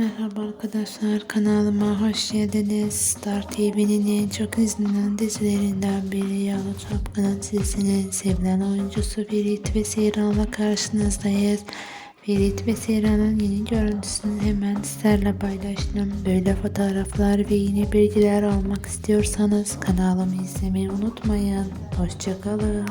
Merhaba arkadaşlar kanalıma hoş geldiniz. Star TV'nin en çok izlenen dizilerinden biri Yalı Çapkın'ın dizisinin sevilen oyuncusu Ferit ve Seyran'la karşınızdayız. Ferit ve Seyran'ın yeni görüntüsünü hemen sizlerle paylaştım. Böyle fotoğraflar ve yeni bilgiler almak istiyorsanız kanalımı izlemeyi unutmayın. Hoşçakalın.